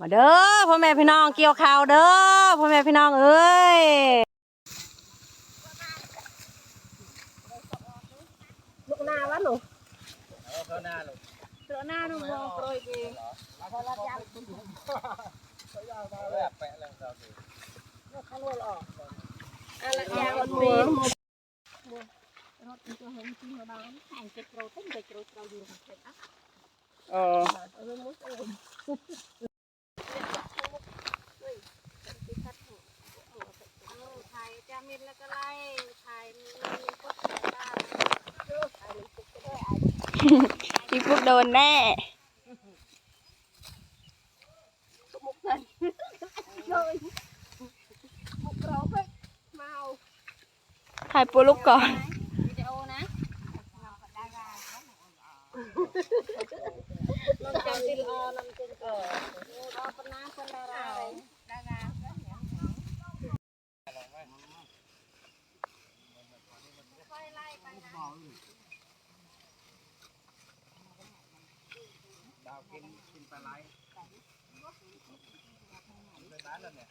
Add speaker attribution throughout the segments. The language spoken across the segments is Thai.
Speaker 1: มาเด้อพ่อแม่พี่น้องเกี่ยวข้าวเด้อพ่อแม่พี่น้องเอ้ย
Speaker 2: ลูกหน้าวะหนู
Speaker 3: เข้าหน้าลูก
Speaker 2: เสือหน้าหนูมองโปรยเอง
Speaker 3: แบบแปะแล้วเราดู
Speaker 2: อะไรยาวมันมีรถมันจะเห็นจริงบ้านแข่งจะโปรต้นจะโปรเราอยู่ของใครอะ
Speaker 3: เออ
Speaker 2: เออมุสเองถ่ายจามินแล้วก็ไล่ถ่ายมีก็ถ่ายได้ถ่ายมันปุ๊บก็ได้
Speaker 1: พี่ปุ๊กโดนแน่
Speaker 2: มุกเลยเลยมุกเราไป เมา
Speaker 1: ถ่ายปูลูกก่อน
Speaker 2: วิดีโอนะลองจำดิลอลองจำเออรอปนาคนดาราอะไรดารา
Speaker 3: ดาวกินกินปลาไหลเป็นร้านแล้วเนี่ย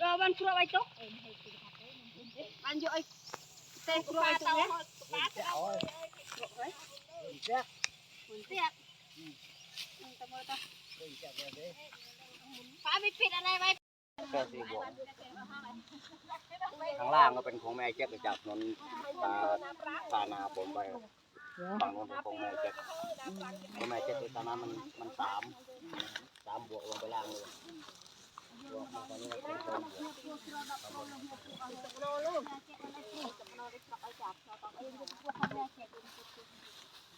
Speaker 2: ก็มันครัวไว้จกอันอยู่ไอ้เตะครัวไอ้จุกนี่ย ปลาจะเอาไว้เสียเสียมันตะมือตะปลาไม่ปิดอะไรไว้
Speaker 3: แค่สี่บวกข้างล่างก็เป็นของแม่เจ๊กจากนนตาตานาผมไปฝั่งนู้นเป็นของแม่เจ๊กของแม่เจ๊กตอนนั้นมันมันสามสามบวกลงไปล่างเลยบวกมาตอนนี้ก็เป็นของบวก
Speaker 2: อันนี้เด็ก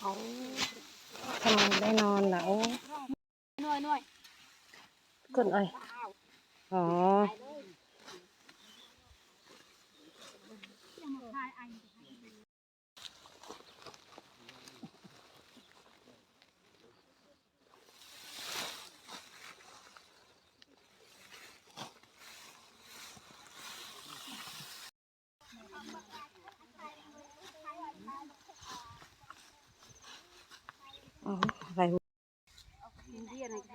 Speaker 2: เพื่
Speaker 3: อจะทำต่อการชีวิต
Speaker 1: กำลังได้นอนแล้ว
Speaker 2: หน่อยหน่อย
Speaker 1: กดเอ้ยอ๋ออ๋ออะไรวะ
Speaker 2: อินเดียนี่ใคร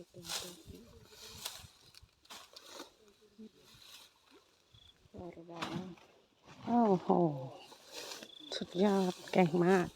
Speaker 2: ยแบบวัดตะบละ
Speaker 1: โอ้โห สุดยอดเก่งมาก